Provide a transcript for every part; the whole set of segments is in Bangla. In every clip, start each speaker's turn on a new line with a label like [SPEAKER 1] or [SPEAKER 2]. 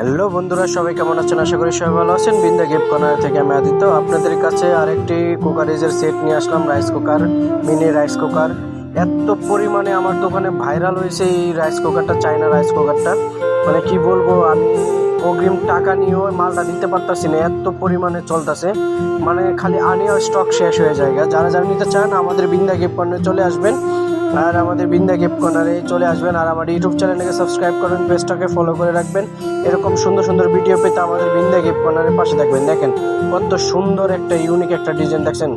[SPEAKER 1] হ্যালো বন্ধুরা, সবাই কেমন আছেন? আশা করি সবাই ভালো আছেন। বিন্দা গেপ কর্নার থেকে আমি আদিত্য। আপনাদের কাছে আরেকটি কুকারেজের সেট নিয়ে আসলাম, rice cooker, mini rice cooker. এত পরিমাণে আমার দোকানে ভাইরাল হয়েছে এই রাইস কুকারটা চাইনা রাইস কুকারটা। মানে কি বলব, আমি অগ্রিম টাকা নিয়েও মালটা দিতে পারতাছি না, এত পরিমাণে চলতেছে। মানে খালি আনিও স্টক শেষ হয়ে যায়। যারা যারা নিতে চান, আমাদের বিন্দা গেপ কর্নারে চলে আসবেন। আর আমাদের বিন্দা গেপ কর্নারে চলে আসবেন। আর আমার ইউটিউব চ্যানেলটাকে সাবস্ক্রাইব করবেন পেজটাকে ফলো করে রাখবেন। এরকম সুন্দর সুন্দর ভিডিও পেতে আমাদের বিন্দা গেপ কর্নারের পাশে থাকবেন। দেখেন, কত সুন্দর একটা ইউনিক একটা ডিজাইন দেখছেন।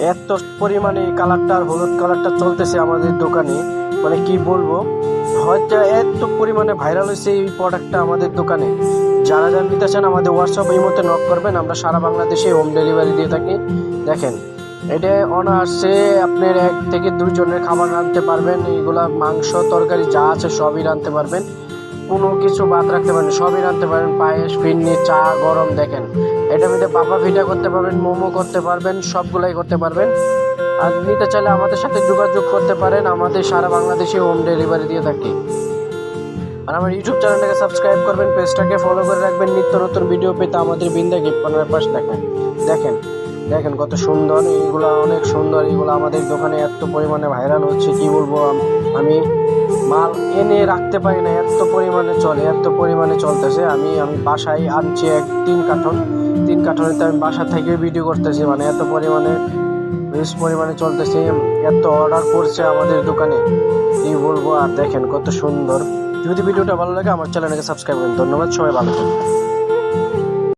[SPEAKER 1] এত পরিমাণে কালারটা আর হলুদ কালারটা চলতেছে আমাদের দোকানে। মানে কি বলব? হয়তো এত পরিমাণে ভাইরাল হয়েছে এই প্রোডাক্টটা আমাদের দোকানে। যারা যারা নিতে চান আমাদের হোয়াটসঅ্যাপ এই মধ্যে নক করবেন। আমরা সারা বাংলাদেশে হোম ডেলিভারি দিয়ে থাকি। দেখেন এটা অনার্সে আপনার এক থেকে দুইজনের খাবার রাঁধতে পারবেন এইগুলা মাংস, তরকারি যা আছে সবই রাঁধতে পারবেন। কোনো কিছু বাদ রাখতে পারেন, সবই রাঁধতে পারেন। পায়েস, ফিরনি, চা, গরম, দেখেন। এটা মধ্যে বাবা ভিটা করতে পারবেন, মোমো করতে পারবেন, সবগুলাই করতে পারবেন। আর নিতে চাইলে আমাদের সাথে যোগাযোগ করতে পারেন, আমাদের সারা বাংলাদেশে হোম ডেলিভারি দিয়ে থাকি। আর আমার ইউটিউব চ্যানেলটাকে সাবস্ক্রাইব করবেন পেজটাকে ফলো করে রাখবেন। নিত্য নতুন ভিডিও পেতে আমাদের বিন্দা গিফট পাশ দেখেন দেখেন। দেখেন কত সুন্দর এইগুলো অনেক সুন্দর এইগুলো আমাদের দোকানে এত পরিমাণে ভাইরাল হচ্ছে, কি বলব আমি মাল এনে রাখতে পারি না, এত পরিমাণে চলে, এত পরিমাণে চলতেছে। আমি আমি বাসায় আনছি এক তিন কার্টন তিন কার্টনেতে আমি বাসা থেকে ভিডিও করতেছি মানে এত পরিমাণে, বেশ পরিমাণে চলতেছে, এত অর্ডার করছে আমাদের দোকানে, কি বলব আর দেখেন কত সুন্দর। যদি ভিডিওটা ভালো লাগে, আমার চ্যানেলটাকে সাবস্ক্রাইব করুন। ধন্যবাদ, সবাই ভালো থাকবেন।